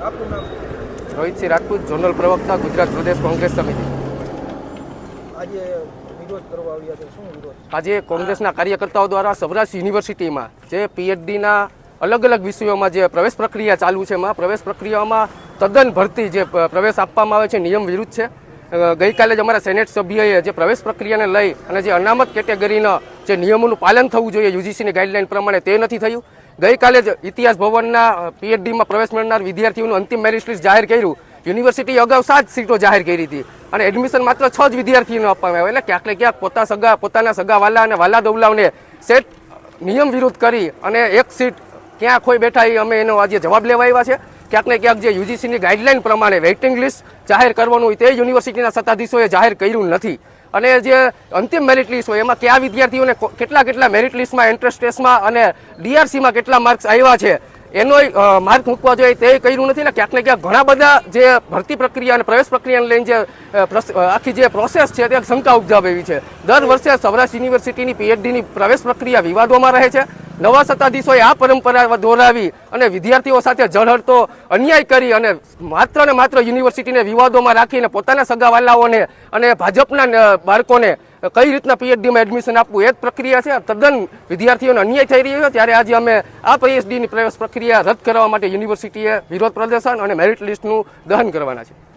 Rohitsinh Rajput zonal પ્રવક્તા ગુજરાત પ્રદેશ કોંગ્રેસ સમિતિ. આજે કોંગ્રેસના કાર્યકર્તાઓ દ્વારા સૌરાષ્ટ્ર યુનિવર્સિટીમાં જે પીએચડીના અલગ અલગ વિષયોમાં જે પ્રવેશ પ્રક્રિયા ચાલુ છે એમાં પ્રવેશ પ્રક્રિયામાં તદ્દન ભરતી જે પ્રવેશ આપવામાં આવે છે નિયમ વિરુદ્ધ છે. ગઈકાલે જ અમારા સેનેટ સભ્યએ જે પ્રવેશ પ્રક્રિયાને લઈ અને જે અનામત કેટેગરીના જે નિયમોનું પાલન થવું જોઈએ યુજીસીની ગાઈડલાઈન પ્રમાણે તે નથી થયું. ગઈકાલે જ ઇતિહાસ ભવનના પીએચડીમાં પ્રવેશ મેળવનાર વિદ્યાર્થીઓનું અંતિમ મેરિટ લિસ્ટ જાહેર કર્યું. યુનિવર્સિટી અગાઉ સાત સીટો જાહેર કરી હતી અને એડમિશન માત્ર છ જ વિદ્યાર્થીઓને આપવામાં આવ્યું એટલે ક્યાંક ને ક્યાંક પોતા સગા, પોતાના સગા વાલા અને વાલા દવલાઓને સેટ નિયમ વિરુદ્ધ કરી અને એક સીટ ક્યાં ખોઈ બેઠા એ અમે એનો આજે જવાબ લેવા આવ્યા છે. ક્યાંક ને ક્યાંક જે યુજીસીની ગાઈડલાઈન પ્રમાણે વેઇટિંગ લિસ્ટ જાહેર કરવાનું હોય તે યુનિવર્સિટીના સત્તાધીશોએ જાહેર કર્યું નથી. અને જે અંતિમ મેરિટ લિસ્ટ હોય એમાં કયા વિદ્યાર્થીઓને કેટલા કેટલા મેરિટ લિસ્ટમાં એન્ટ્રન્સ ટેસ્ટમાં અને ડીઆરસીમાં કેટલા માર્ક્સ આવ્યા છે, એનો માર્ક મૂકવા જોઈએ તે કર્યું નથી ને ક્યાંક ને ક્યાંક ઘણા બધા જે ભરતી પ્રક્રિયા અને પ્રવેશ પ્રક્રિયાને લઈને જે આખી જે પ્રોસેસ છે તે શંકા ઉપજાવે એવી છે. દર વર્ષે સૌરાષ્ટ્ર યુનિવર્સિટીની પીએચડીની પ્રવેશ પ્રક્રિયા વિવાદોમાં રહે છે. નવા સત્તાધીશોએ આ પરંપરા દોહરાવી અને વિદ્યાર્થીઓ સાથે જળહળતો અન્યાય કરી અને માત્ર ને માત્ર યુનિવર્સિટીને વિવાદોમાં રાખીને પોતાના સગાવાલાઓને અને ભાજપના બાળકોને કઈ રીતના પીએચડીમાં એડમિશન આપવું એ જ પ્રક્રિયા છે. તદ્દન વિદ્યાર્થીઓને અન્યાય થઈ રહ્યો છે. ત્યારે આજે અમે આ પીએચડીની પ્રવેશ પ્રક્રિયા રદ કરવા માટે યુનિવર્સિટીએ વિરોધ પ્રદર્શન અને મેરિટ લિસ્ટનું દહન કરવાના છે